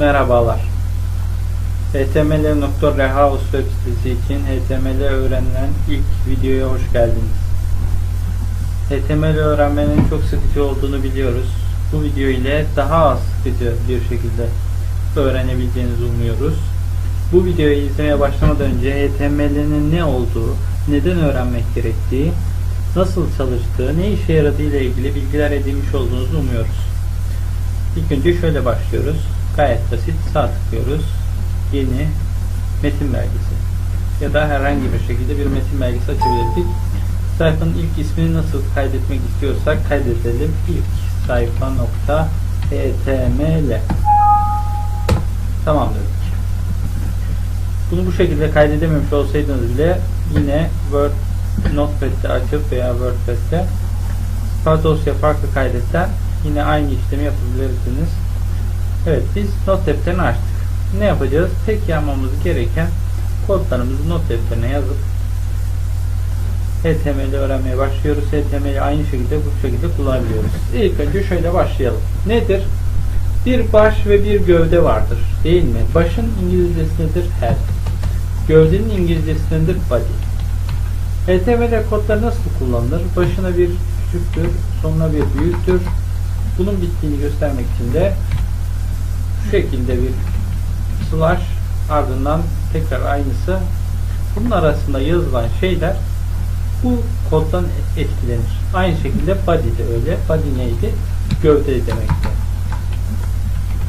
Merhabalar. html.rehouse web sitesi için HTML öğrenilen ilk videoya hoş geldiniz. HTML öğrenmenin çok sıkıcı olduğunu biliyoruz. Bu video ile daha az sıkıcı bir şekilde öğrenebileceğinizi umuyoruz. Bu videoyu izlemeye başlamadan önce HTML'nin ne olduğu, neden öğrenmek gerektiği, nasıl çalıştığı, ne işe yaradığı ile ilgili bilgiler edinmiş olduğunuzu umuyoruz. İlk önce şöyle başlıyoruz. Gayet basit. Sağ tıklıyoruz. Yeni metin belgesi. Ya da herhangi bir şekilde bir metin belgesi açabilirdik. Sayfanın ilk ismini nasıl kaydetmek istiyorsak kaydedelim. İlk sayfa nokta html Tamam dedik. Bunu bu şekilde kaydedememiş olsaydınız bile yine Word Notepad'de açıp veya WordPad'de dosya farklı kaydetten yine aynı işlemi yapabilirsiniz. Evet biz not defterini açtık. Ne yapacağız? Tek yapmamız gereken kodlarımızı not defterine yazıp HTML öğrenmeye başlıyoruz. HTML'i aynı şekilde bu şekilde kullanabiliyoruz. İlk önce şöyle başlayalım. Nedir? Bir baş ve bir gövde vardır. Değil mi? Başın İngilizcesi nedir? Head. Gövdenin İngilizcesi nedir? Body. HTML kodları nasıl kullanılır? Başına bir küçüktür, sonuna bir büyüktür. Bunun bittiğini göstermek için de şekilde bir slash ardından tekrar aynısı bunun arasında yazılan şeyler bu koddan etkilenir. Aynı şekilde body de öyle. Body neydi? Gövde demekti.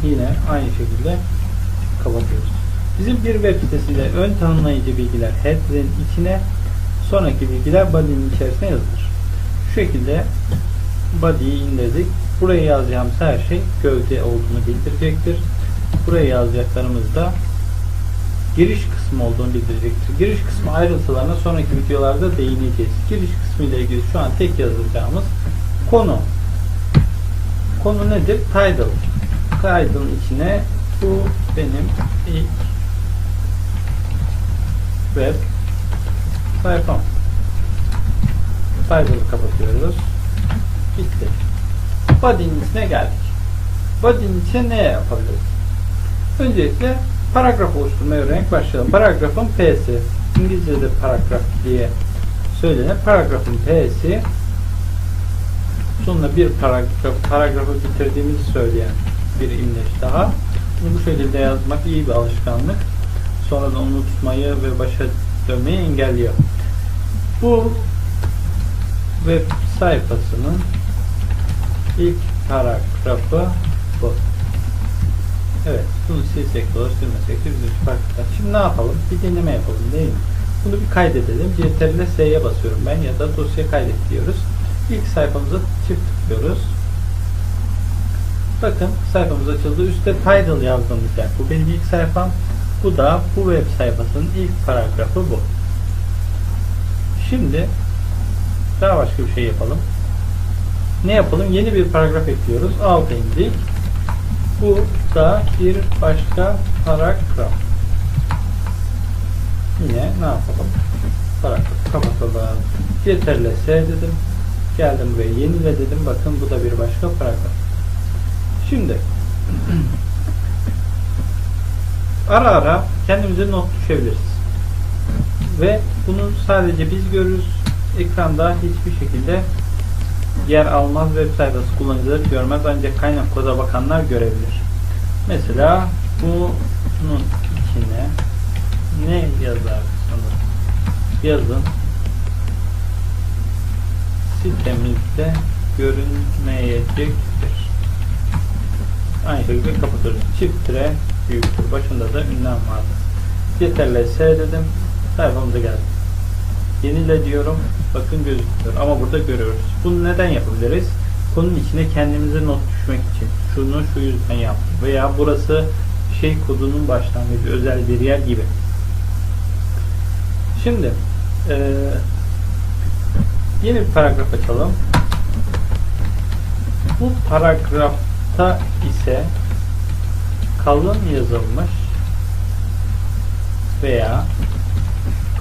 Yine aynı şekilde kapatıyoruz. Bizim bir web sitesinde ön tanımlayıcı bilgiler head'in içine sonraki bilgiler body'nin içerisine yazılır. Şu şekilde body'yi indirdik. Buraya yazacağımız her şey gövde olduğunu bildirecektir. Buraya yazacaklarımız da giriş kısmı olduğunu bildirecektir. Giriş kısmı ayrıntılarına sonraki videolarda değineceğiz. Giriş kısmı ile ilgili şu an tek yazacağımız konu. Konu nedir? Title. Title'ın içine bu benim ilk web sayfam. Title'ı kapatıyoruz. Bitti. Body'nin içine geldik. Body'nin içine ne yapabiliriz? Öncelikle paragraf oluşturmayı öğrenerek başlayalım. Paragrafın P'si. İngilizce'de paragraf diye söylenir. Paragrafın P'si sonuna bir paragraf, paragrafı bitirdiğimizi söyleyen bir imleç daha. Bunu bu şekilde yazmak iyi bir alışkanlık. Sonradan unutmayı ve başa dönmeyi engelliyor. Bu web sayfasının ilk paragrafı bu. Evet, bunu silsek de olur, silmesek de bizim için fark etmez. Şimdi ne yapalım? Bir deneme yapalım değil mi? Bunu bir kaydedelim. Ctrl S'ye basıyorum ben ya da dosya kaydet diyoruz. İlk sayfamıza çift tıklıyoruz. Bakın sayfamız açıldı. Üstte title yazdığımız yer. Bu benim ilk sayfam. Bu da bu web sayfasının ilk paragrafı bu. Şimdi daha başka bir şey yapalım. Ne yapalım? Yeni bir paragraf ekliyoruz. Alta indik. Bu da bir başka paragraf. Yine ne yapalım? Paragrafı kapatalım. Ctrl S dedim. Geldim buraya yenile dedim. Bakın bu da bir başka paragraf. Şimdi ara ara kendimize not düşebiliriz. Ve bunu sadece biz görürüz. Ekranda hiçbir şekilde yer almaz web sayfası kullanıcıları görmez ancak kaynak koda bakanlar görebilir. Mesela bunun içine ne yazarsınız? Yazın sitemizde görünmeyecektir. Aynı şekilde kapatıyoruz. Çift tire büyüktür. Başında da ünlem vardı. Ctrl S dedim. Sayfamıza geldi. Yenile diyorum. Bakın gözüküyor. Ama burada görüyoruz. Bunu neden yapabiliriz? Konunun içine kendimize not düşmek için. Şunu şu yüzden yaptım. Veya burası şey kodunun başlangıcı. Özel bir yer gibi. Şimdi ee, yeni bir paragraf açalım. Bu paragrafta ise kalın yazılmış veya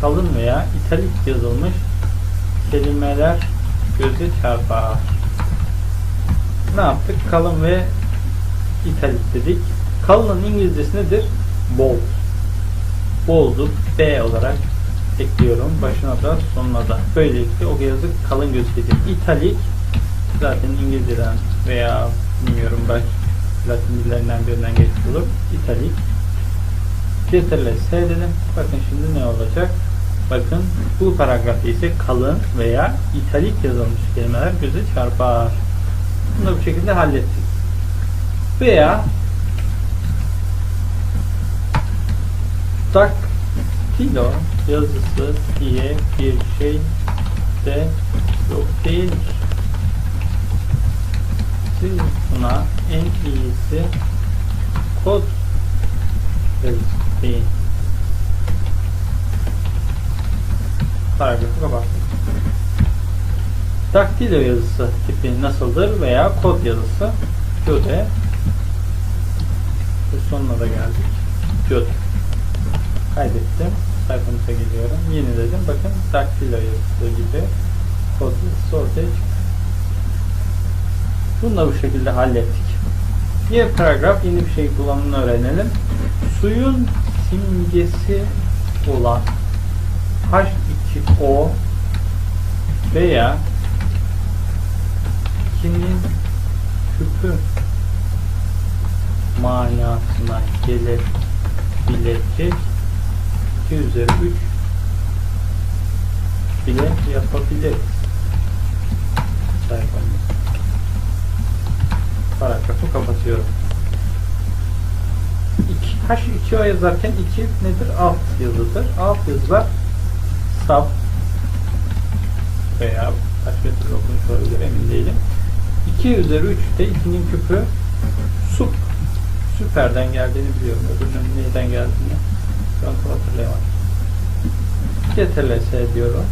kalın veya italik yazılmış kelimeler göze çarpar. Ne yaptık? Kalın ve italik dedik. Kalının İngilizcesi nedir? Bold. Bold'u B olarak ekliyorum. Başına da sonuna da. Böylelikle o yazı kalın gözükecek. İtalik zaten İngilizceden veya bilmiyorum belki Latin dillerinden birinden geçmiş olur. İtalik. Ctrl S dedim. Bakın şimdi ne olacak? Bakın bu paragrafta ise kalın veya italik yazılmış kelimeler göze çarpar. Bunu da bu şekilde hallettik. Veya daktilo yazısı diye bir şey de yok değildir. Siz buna en iyisi kod yazısı deyin. Paragrafı kapattık. Daktilo yazısı tipi nasıldır veya kod yazısı Göde ve sonuna da geldik. Göde kaydettim. Sayfamıza geliyorum. Yeniledim. Bakın daktilo yazısı gibi kod yazısı ortaya çıktı. Bunu da bu şekilde hallettik. Diğer paragraf yeni bir şey kullanımını öğrenelim. Suyun simgesi olan H2O veya 2'nin küpü manasına gelebilecek 2 üzeri 3 bile yapabiliriz. Sayfamız. Paragrafı kapatıyorum. 2, H2O yazarken 2 nedir? Alt yazıdır. Alt yazılar sap veya başka türlü okunuş olabilir emin değilim. 2 üzeri 3'te 2'nin küpü sup süperden geldiğini biliyorum. Öbürünün neyden geldiğini şu an hatırlayamadım. CTRL-S diyorum.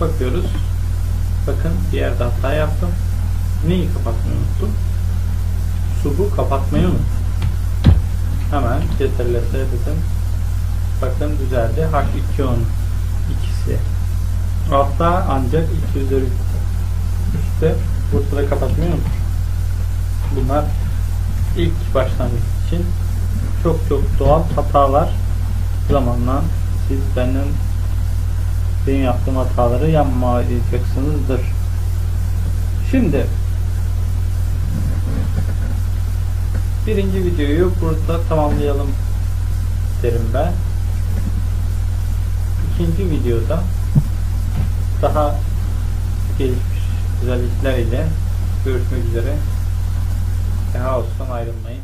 Bakıyoruz. Bakın bir yerde hata yaptım. Neyi kapatmayı unuttum? Sub'u kapatmayı unuttum. Hemen CTRL-S dedim. Bakın düzeldi. H210 ikisi. Altta ancak 2 üzeri üstte burada kapatmayı unuttum. Bunlar ilk başlangıç için çok çok doğal hatalar zamanla siz benim benim yaptığım hataları yapmayacaksınızdır. Şimdi birinci videoyu burada tamamlayalım derim ben. İkinci videoda daha gelişmiş güzellikler ile görüşmek üzere. Daha olsun ayrılmayın.